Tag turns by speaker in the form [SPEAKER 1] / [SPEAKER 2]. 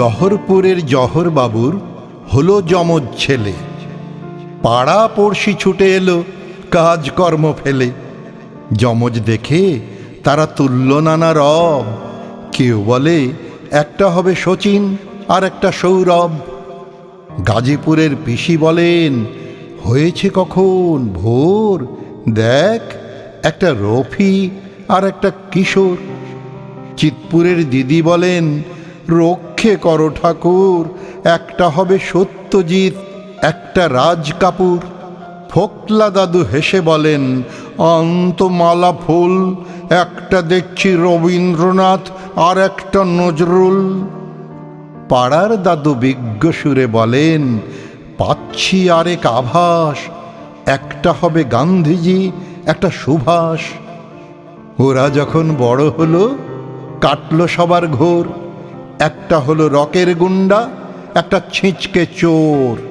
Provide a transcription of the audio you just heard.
[SPEAKER 1] ডহরপুরের জহর বাবুর হলো যমজ ছেলে। পাড়া পড়শি ছুটে এলো কাজকর্ম ফেলে। যমজ দেখে তারা তুল্য নানা রব। কেউ বলে, একটা হবে শচীন, আর একটা সৌরভ। গাজীপুরের পিসি বলেন, হয়েছে কখন? ভোর? দেখ, একটা রফি আর একটা কিশোর। চিতপুরের দিদি বলেন রক্ষে করো ঠাকুর, একটা হবে সত্যজিৎ, একটা রাজ কাপুর। ফোকলা দাদু হেসে বলেন, অন্তমালা ফুল, একটা দেখছি রবীন্দ্রনাথ আর একটা নজরুল। পাড়ার দাদু বিজ্ঞ সুরে বলেন, পাচ্ছি আরেক আভাস, একটা হবে গান্ধীজি, একটা সুভাষ। ওরা যখন বড় হলো, কাটল সবার ঘোর। একটা হলো রকের গুন্ডা একটা ছিঁচকে চোর।